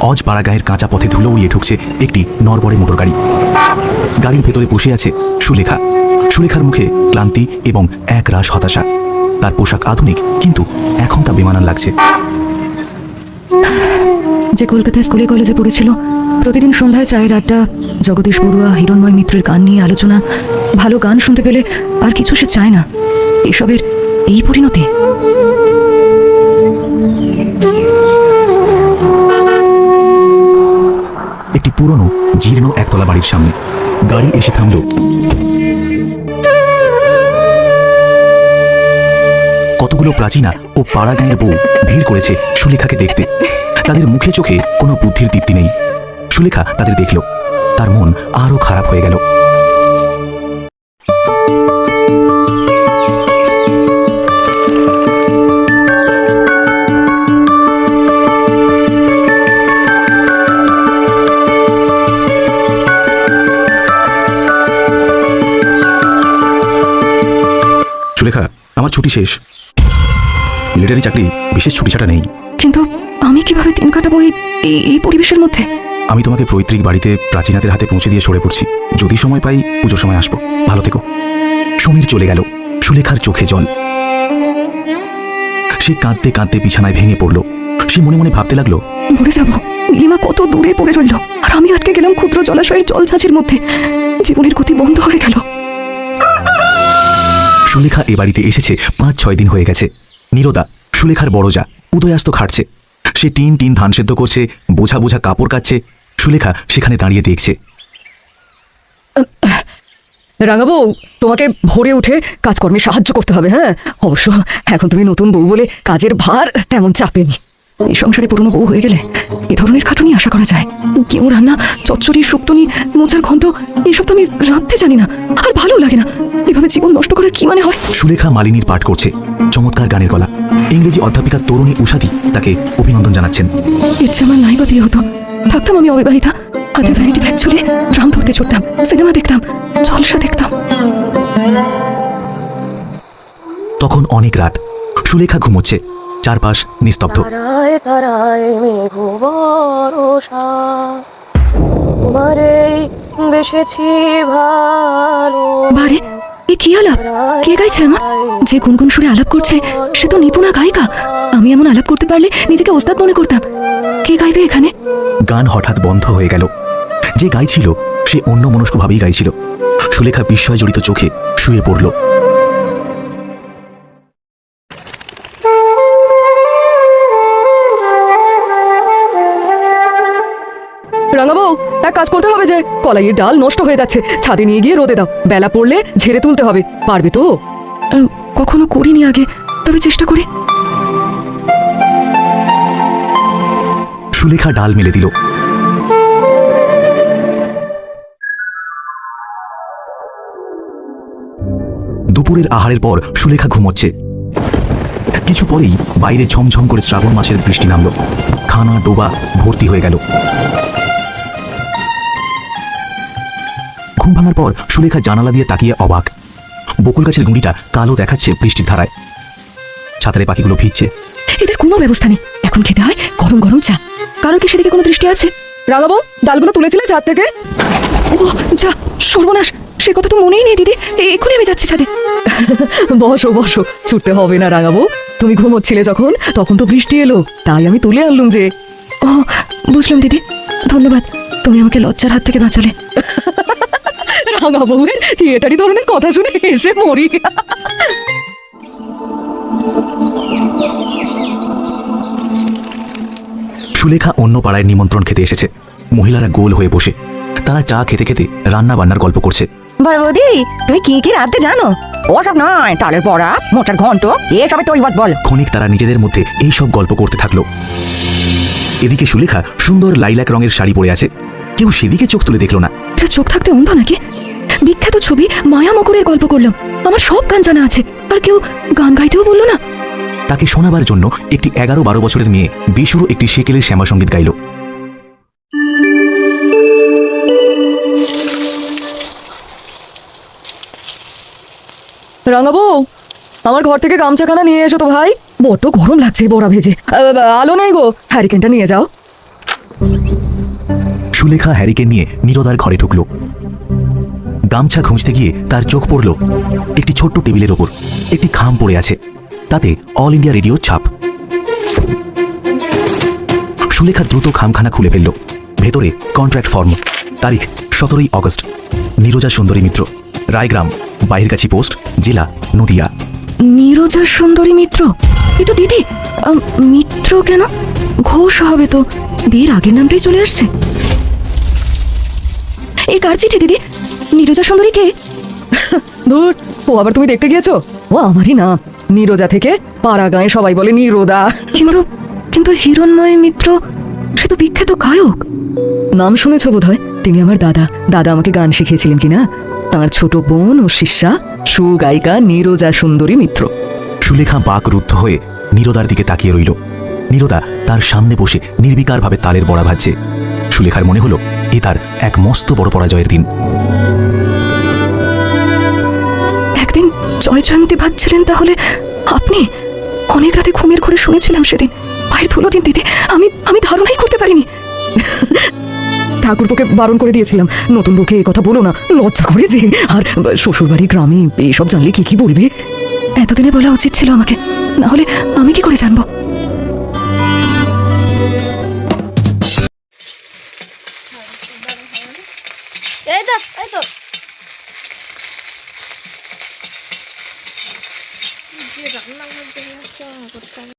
অজ পাড়াগাঁয়ের কাঁচা পথে ধুলো উড়িয়ে ঢুকছে একটি নরবরে মোটর গাড়ি গাড়ির ভেতরে বসে আছে সুলেখা। সুলেখার মুখে ক্লান্তি এবং এক রাশ হতাশা। তার পোশাক আধুনিক, কিন্তু এখন তা বেমানান লাগছে। যে কলকাতায় স্কুলে কলেজে পড়েছিল, প্রতিদিন সন্ধ্যায় চায়ের আড্ডা, জগদীশ বড়ুয়া, হিরণময় মিত্রের গান নিয়ে আলোচনা, ভালো গান শুনতে পেলে আর কিছু সে চায় না। এসবের এই পরিণতি? একতলা বাড়ির সামনে। গাড়ি এসে থামল। কতগুলো প্রাচীনা ও পাড়া গাঁয়ের বউ ভিড় করেছে সুলেখাকে দেখতে। তাদের মুখে চোখে কোনো বুদ্ধির দীপ্তি নেই। সুলেখা তাদের দেখল। তার মন আরও খারাপ হয়ে গেল। সুলেখা আমার ছুটি শেষ। মিলিটারি চাকরি বিশেষ ছুটি ছাটা নেই। কিন্তু আমি কীভাবে দিন কাটাবো এই পরিবেশের মধ্যে? আমি তোমাকে পৈতৃক বাড়িতে প্রাচীনাদের হাতে পৌঁছে দিয়ে সরে পড়ছি। যদি সময় পাই পুজোর সময় আসব। ভালো থেকো। সমীর চলে গেল। সুলেখার চোখে জল। সে কাঁদতে কাঁদতে বিছানায় ভেঙে পড়ল। সে মনে মনে ভাবতে লাগল মরে যাব। নীলিমা কত দূরে পড়ে রইল। আর আমি আটকে গেলাম ক্ষুদ্র জলাশয়ের জল ছাঁচের মধ্যে। জীবনের গতি বন্ধ হয়ে গেল। সুলেখা এ বাড়িতে এসেছে, পাঁচ ছয় দিন হয়ে গেছে। নীরদা, সুলেখার বড় যা, উদয়াস্ত খাটছে। সে টিন টিন ধান সেদ্ধ করছে, বোঝা বোঝা কাপড় কাচ্ছে সুলেখা সেখানে দাঁড়িয়ে দেখছে। রাঙাবউ তোমাকে ভোরে উঠে কাজকর্মে সাহায্য করতে হবে হ্যাঁ? অবশ্য এখন তুমি নতুন বউ বলে কাজের ভার তেমন চাপেনি এই সংসারে পুরনো বউ হয়ে গেলে এ ধরনের খাটুনি আশা করা যায়। কেউ রান্না চচ্চড়ি শুক্তনি, মোচার ঘন্ট এসব তো আমি রাঁধতে জানি না, আর ভালো লাগে না। এভাবে জীবন নষ্ট করার কি মানে হয় সুলেখা মালিনীর পাঠ করছে। চমৎকার গানের গলা। ইংরেজি অধ্যাপিকা তরুণী উষাদি তাকে অভিনন্দন জানাচ্ছেন। ইচ্ছে আমার নাই বা বিয়ে হতো। থাকতাম আমি অবিবাহিতা। হাতে ভ্যানিটি ব্যাগ ড্রাম ধরতে চড়তাম সিনেমা দেখতাম জলসা দেখতাম। তখন অনেক রাত। সুলেখা ঘুমোচ্ছে। চারপাশ নিস্তব্ধ। তোমারে বেসেছি ভালো। বারে এ কি আলাপ? কে গাইছে এমন? যে গুনগুন সুরে আলাপ করছে, সে তো নিপুণা গায়িকা। আমি এমন আলাপ করতে পারলে নিজেকে ওস্তাদ মনে করতাম। কে গাইবে এখানে? গান হঠাৎ বন্ধ হয়ে গেল। যে গাইছিল, সে অন্য মনস্কভাবেই গাইছিল। সুলেখা বিস্ময় জড়িত চোখে শুয়ে পড়ল। রাঙাবউ এক কাজ করতে হবে যে কলাইয়ের ডাল নষ্ট হয়ে যাচ্ছে। ছাদে নিয়ে গিয়ে রোদে দাও। বেলা পড়লে ঝেড়ে তুলতে হবে। পারবে তো? কখনো করিনি আগে। তবে চেষ্টা করি। সুলেখা ডাল মেলে দিল। দুপুরের আহারের পর সুলেখা ঘুমোচ্ছে। কিছু পরেই বাইরে ঝমঝম করে শ্রাবণ মাসের বৃষ্টি নামলো। খানা ডোবা ভর্তি হয়ে গেল। ঘুম ভাঙার পর সুলেখা জানালা দিয়ে তাকিয়ে অবাক। বকুল গাছের গুঁড়িটা কালো দেখাচ্ছে বৃষ্টির ধারায়। ছাতারে পাখিগুলো ভিজছে। এদের কোনো ব্যবস্থা নেই। এখন খেতে হয় গরম গরম চা। কারোর কি সেদিকে কোনো দৃষ্টি আছে? রাঙাবউ ডালগুলো তুলেছিলে ছাদ থেকে? ও, যা, সর্বনাশ। সে কথা তো মনেই নেই, দিদি। এক্ষুনি আমি যাচ্ছি ছাদে। বসো বসো। ছুটতে হবে না রাঙাবউ তুমি ঘুমোচ্ছিলে যখন, তখন তো বৃষ্টি এলো। তাই আমি তুলে আনলুম যে ও, বুঝলাম, দিদি। ধন্যবাদ। তুমি আমাকে লজ্জার হাত থেকে বাঁচালে। রাঙাবউয়ের থিয়েটারি ধরনের কথা শুনে এসে মরি। সুলেখা অন্য পাড়ায় নিমন্ত্রণ খেতে এসেছে। মহিলারা গোল হয়ে বসে। তারা চা খেতে খেতে রান্না বান্নার গল্প করছে। বড় বৌদি তুমি কি কি রাঁধতে জানো? ওসব নয় তালের পড়া মোটার ঘন্ট এসবে তৈবাদ বল। ক্ষণিক তারা নিজেদের মধ্যে এই সব গল্প করতে থাকল। এদিকে সুলেখা সুন্দর লাইলাক রঙের শাড়ি পরে আছে। কেউ সেদিকে চোখ তুলে দেখল না। এটা চোখ থাকতে অন্ধ নাকি? বিখ্যাত ছবি মায়া মকরের গল্প করলাম। আমার সব গান জানা আছে। আর কেউ গান গাইতেও বলল না। তাকে শোনাবার জন্য একটি এগারো বারো বছরের মেয়ে বেসুরো একটি সেকেলের শ্যামা সংগীত গাইল। রাঙাবউ আমার ঘর থেকে গামছাখানা নিয়ে এসো তো ভাই। বড্ড গরম লাগছে বড়া ভেজে। আলো নেই গো। হ্যারিকেনটা নিয়ে যাও। সুলেখা হ্যারিকেন নিয়ে নীরদার ঘরে ঢুকল। গামছা খুঁজতে গিয়ে তার চোখ পড়ল একটি ছোট্ট টেবিলের ওপর। একটি খাম পড়ে আছে। তাতে অল ইন্ডিয়া রেডিওর ছাপ। সুলেখা দ্রুত খামখানা খুলে ফেলল। ভেতরে কন্ট্রাক্ট ফর্ম। তারিখ, সতেরোই অগস্ট। নীরজা সুন্দরী মিত্র। রায়গ্রাম, বাইরগাছি পোস্ট, জেলা, নদিয়া। নীরজা সুন্দরী মিত্র? এ তো দিদি মিত্র কেন? ঘোষ হবে তো। বিয়ের আগের নামটাই চলে আসছে। এই কার চিঠি দিদি? নীরজা সুন্দরী কে ধুর ও আবার তুমি দেখতে গিয়েছো? ও আমারই নাম নীরজা থেকে পাড়া গায়ে সবাই বলে নীরদা। কিন্তু কিন্তু হিরণময় মিত্র সে তো বিখ্যাত গায়ক। নাম শুনেছো বোধ হয় তিনি আমার দাদা। দাদা আমাকে গান শিখিয়েছিলেন কিনা? তার ছোট বোন ও শিষ্যা সুগায়িকা নীরজা সুন্দরী মিত্র। সুলেখা বাক রুদ্ধ হয়ে নীরদার দিকে তাকিয়ে রইল। নীরদা তার সামনে বসে নির্বিকারভাবে তালের বড়া ভাজছে। সুলেখার মনে হলো এ তার এক মস্ত বড় পরাজয়ের দিন। জয়জয়ন্তী ভাবছিলেন তাহলে আপনি অনেক রাতে ঘুমের ঘরে শুনেছিলাম সেদিন। পায়ের ধুলো দিন দিদি আমি আমি ধারণাই করতে পারিনি। ঠাকুরপোকে বারণ করে দিয়েছিলাম। নতুন বুকে এ কথা বলো না। লজ্জা করে যে। আর শ্বশুরবাড়ি গ্রামে এইসব জানলে কি কি বলবে? এতদিনে বলা উচিত ছিল আমাকে। না হলে আমি কি করে জানব?